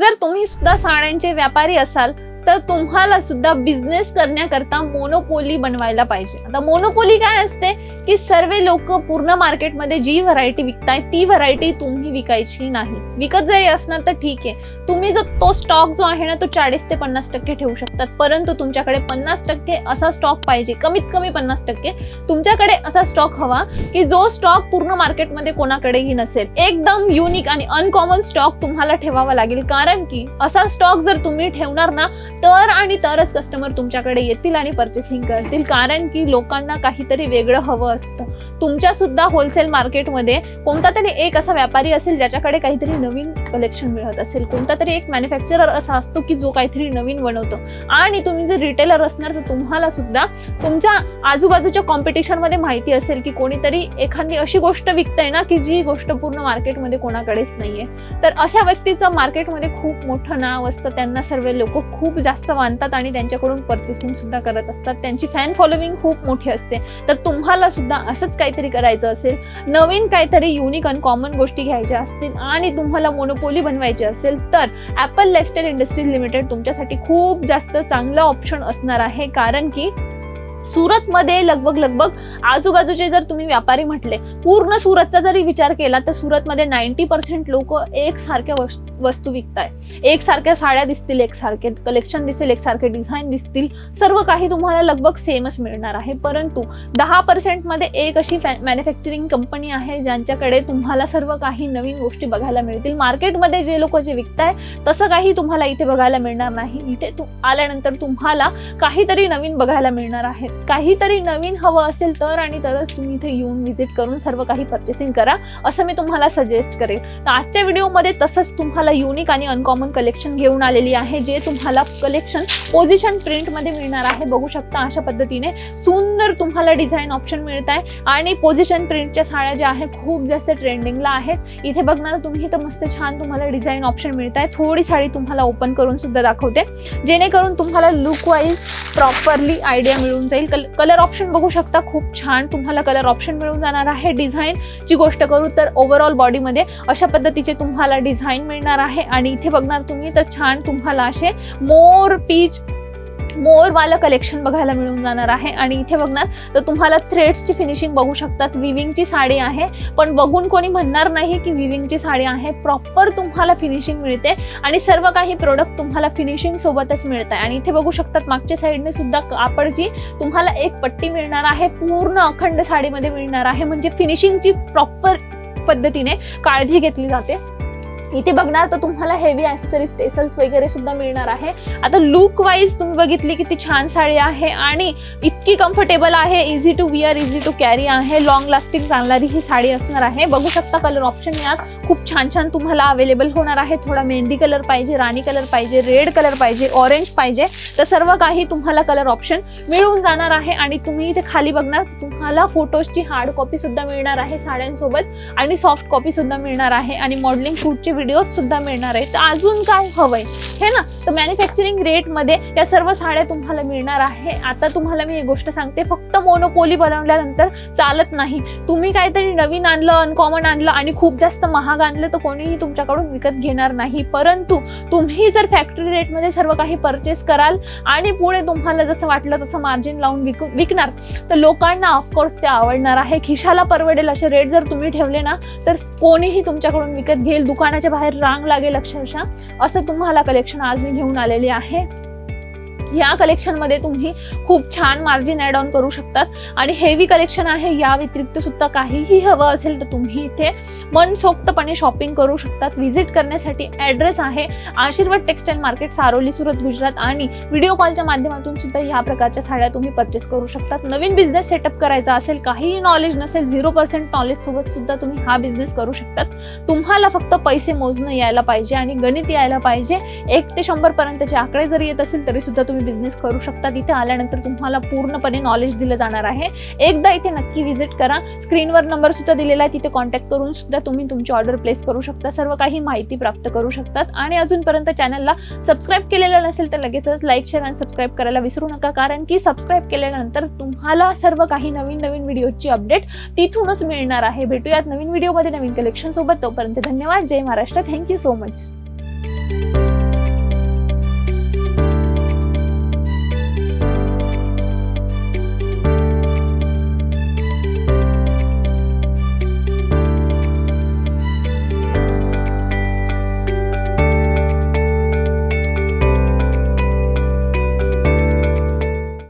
जर तुम्ही सुद्धा साड्यांचे व्यापारी असाल तर तुम्हाला सुद्धा बिझनेस करण्याकरता मोनोपोली बनवायला पाहिजे. आता मोनोपोली काय असते? की सर्व लोक पूर्ण मार्केटमध्ये जी व्हरायटी विकताय ती व्हरायटी तुम्ही विकायची नाही. विकत जरी असणार तर ठीक आहे. तुम्ही जो तो स्टॉक जो आहे ना तो चाळीस ते पन्नास टक्के ठेवू शकतात. परंतु तुमच्याकडे पन्नास टक्के असा स्टॉक पाहिजे कमीत कमी पन्नास टक्के. तुमच्याकडे असा स्टॉक हवा की जो स्टॉक पूर्ण मार्केटमध्ये कोणाकडेही नसेल. एकदम युनिक आणि अनकॉमन स्टॉक तुम्हाला ठेवावा लागेल. कारण की असा स्टॉक जर तुम्ही ठेवणार ना तर आणि तरच कस्टमर तुमच्याकडे येतील आणि परचेसिंग करतील. कारण की लोकांना काहीतरी वेगळं हवं असतं. तुमच्या सुद्धा होलसेल मार्केटमध्ये कोणता तरी एक असा व्यापारी असेल ज्याच्याकडे काहीतरी नवीन कलेक्शन मिळत असेल. कोणता तरी एक मॅन्युफॅक्चरर असा असतो की जो काहीतरी नवीन बनवतो. आणि तुम्ही जर रिटेलर असणार तर तुम्हाला सुद्धा तुमच्या आजूबाजूच्या कॉम्पिटिशनमध्ये माहिती असेल की कोणीतरी एखादी अशी गोष्ट विकतंय ना की जी गोष्ट पूर्ण मार्केटमध्ये कोणाकडेच नाहीये. तर अशा व्यक्तीचं मार्केटमध्ये खूप मोठं नाव असतं. त्यांना सर्व लोक खूप जास्त मानतात आणि त्यांच्याकडून परचेसिंग सुद्धा करत असतात. त्यांची फॅन फॉलोविंग खूप मोठी असते. तर तुम्हाला सुद्धा असंच काहीतरी करायचं असेल. नवीन काहीतरी युनिक अनकॉमन कॉमन गोष्टी घ्यायच्या असतील आणि तुम्हाला मोनो पोली बनवायची असेल तर ॲपल लाईफस्टाईल इंडस्ट्रीज लिमिटेड तुमच्यासाठी खूप जास्त चांगलं ऑप्शन असणार आहे. कारण की सुरतमध्ये लगभग लगभग आजूबाजूचे जर तुम्ही व्यापारी म्हटले पूर्ण सुरतचा जरी विचार केला तर सुरतमध्ये नाईन्टी पर्सेंट लोक एकसारख्या वस्तू विकताय. एकसारख्या साड्या दिसतील एकसारखे कलेक्शन दिसेल एकसारखे डिझाईन दिसतील. सर्व काही तुम्हाला लगभग सेमच मिळणार आहे. परंतु दहा पर्सेंटमध्ये एक अशी मॅन्युफॅक्चरिंग कंपनी आहे ज्यांच्याकडे तुम्हाला सर्व काही नवीन गोष्टी बघायला मिळतील. मार्केटमध्ये जे लोक जे विकताय तसं काही तुम्हाला इथे बघायला मिळणार नाही. इथे तू आल्यानंतर तुम्हाला काहीतरी नवीन बघायला मिळणार आहे. काहीतरी नवीन हवं असेल तर आणि तरच तुम्ही इथे येऊन व्हिजिट करून सर्व काही परचेसिंग करा असं मी तुम्हाला सजेस्ट करेन तर आजच्या व्हिडिओमध्ये तसंच तुम्हाला युनिक आणि अनकॉमन कलेक्शन घेऊन आलेली आहे जे तुम्हाला कलेक्शन पोझिशन प्रिंटमध्ये मिळणार आहे. बघू शकता अशा पद्धतीने सुंदर तुम्हाला डिझाईन ऑप्शन मिळत आहे आणि पोझिशन प्रिंटच्या साड्या ज्या आहेत खूप जास्त ट्रेंडिंगला आहेत. इथे बघणार तुम्ही तर मस्त छान तुम्हाला डिझाईन ऑप्शन मिळत आहे. थोडी साडी तुम्हाला ओपन करून सुद्धा दाखवते. जेणेकरून तुम्हाला लुक वाईज प्रॉपरली आयडिया मिळून जाईल. कलर ऑप्शन बघू शकता. खूप छान तुम्हाला कलर ऑप्शन मिळून जाणार आहे. डिझाईनची गोष्ट करू तर ओव्हरऑल बॉडीमध्ये अशा पद्धतीचे तुम्हाला डिझाईन मिळणार आहे. आणि इथे बघणार तुम्ही तर छान तुम्हाला असे मोर पीच मोरवालं कलेक्शन बघायला मिळून जाणार आहे. आणि इथे बघणार तर तुम्हाला थ्रेड्सची फिनिशिंग बघू शकतात. विविंगची साडी आहे. पण बघून कोणी म्हणणार नाही की विविंगची साडी आहे. प्रॉपर तुम्हाला फिनिशिंग मिळते. आणि सर्व काही प्रोडक्ट तुम्हाला फिनिशिंग सोबतच मिळत आहे आणि इथे बघू शकतात मागच्या साईडने सुद्धा कापडची तुम्हाला एक पट्टी मिळणार आहे. पूर्ण अखंड साडीमध्ये मिळणार आहे. म्हणजे फिनिशिंगची प्रॉपर पद्धतीने काळजी घेतली जाते. इथे बघणार तर तुम्हाला हेवी ॲसेसरीज टेसल्स वगैरे सुद्धा मिळणार आहे. आता लुक वाईज तुम्ही बघितली किती छान साडी आहे आणि इतकी कम्फर्टेबल आहे. Easy to wear easy to carry आहे. लॉंग लास्टिंग चालणारी ही साडी असणार आहे. बघू शकता कलर ऑप्शन यात. खूप छान छान तुम्हाला अवेलेबल होणार आहे. थोडा मेहंदी कलर पाहिजे राणी कलर पाहिजे रेड कलर पाहिजे ऑरेंज पाहिजे. तर सर्व काही तुम्हाला कलर ऑप्शन मिळून जाणार आहे आणि तुम्ही इथे खाली बघणार तुम्हाला फोटोजची हार्ड कॉपी सुद्धा मिळणार आहे साड्यांसोबत आणि सॉफ्ट कॉपी सुद्धा मिळणार आहे आणि मॉडेलिंग शूटचे व्हिडिओ सुद्धा मिळणार आहे. तर अजून काय हवंय? हे ना? तर मॅन्युफॅक्चरिंग रेटमध्ये त्या सर्व साड्या तुम्हाला मिळणार आहे. आता तुम्हाला मी एक गोष्ट सांगते फक्त मोनोपोली बनवल्यानंतर चालत नाही. तुम्ही काहीतरी नवीन आणलं अनकॉमन आणलं आणि खूप जास्त महाग आणलं तर कोणीही तुमच्याकडून विकत घेणार नाही. परंतु तुम्ही जर फॅक्टरी रेटमध्ये सर्व काही परचेस कराल आणि पुढे तुम्हाला जसं वाटलं तसं मार्जिन लावून विकू विकणार तर लोकांना ऑफकोर्स ते आवडणार आहे. खिशाला परवडेल असे रेट जर तुम्ही ठेवले ना तर कोणीही तुमच्याकडून विकत घेईल. दुकानाच्या बाहेर रांग लागेल अक्षरशः. असं तुम्हाला कलेक्शन आज मी घेऊन आलेली आहे. या कलेक्शनमध्ये तुम्ही खूप छान मार्जिन ॲड ऑन करू शकतात. आणि हेवी कलेक्शन आहे या व्यतिरिक्त सुद्धा काहीही हवं असेल तर तुम्ही इथे मनसोक्तपणे शॉपिंग करू शकतात. व्हिजिट करण्यासाठी ॲड्रेस आहे आशीर्वाद टेक्सटाईल मार्केट सारोली सुरत गुजरात आणि व्हिडिओ कॉलच्या माध्यमातून सुद्धा ह्या प्रकारच्या साड्या तुम्ही परचेस करू शकतात. नवीन बिझनेस सेटअप करायचा असेल काहीही नॉलेज नसेल झिरो पर्सेंट नॉलेज सोबत सुद्धा तुम्ही हा बिझनेस करू शकतात. तुम्हाला फक्त पैसे मोजणं यायला पाहिजे आणि गणित यायला पाहिजे. एक ते शंभर पर्यंतचे आकडे जरी येत असेल तरी सुद्धा तुम्ही बिझनेस करू शकता. तिथे आल्यानंतर तुम्हाला पूर्णपणे नॉलेज दिलं जाणार आहे. एकदा इथे नक्की व्हिजिट करा. स्क्रीनवर नंबर सुद्धा दिलेला आहे. तिथे कॉन्टॅक्ट करून सुद्धा तुम्ही तुमची ऑर्डर प्लेस करू शकता. सर्व काही माहिती प्राप्त करू शकतात. आणि अजूनपर्यंत चॅनलला सबस्क्राईब केलेलं नसेल तर लगेचच लाईक शेअर आणि सबस्क्राईब करायला विसरू नका. कारण की सबस्क्राईब केल्यानंतर तुम्हाला सर्व काही नवीन नवीन व्हिडिओची अपडेट तिथूनच मिळणार आहे. भेटूयात नवीन व्हिडिओमध्ये नवीन कलेक्शन सोबत. तोपर्यंत धन्यवाद. जय Maharashtra. Thank you so much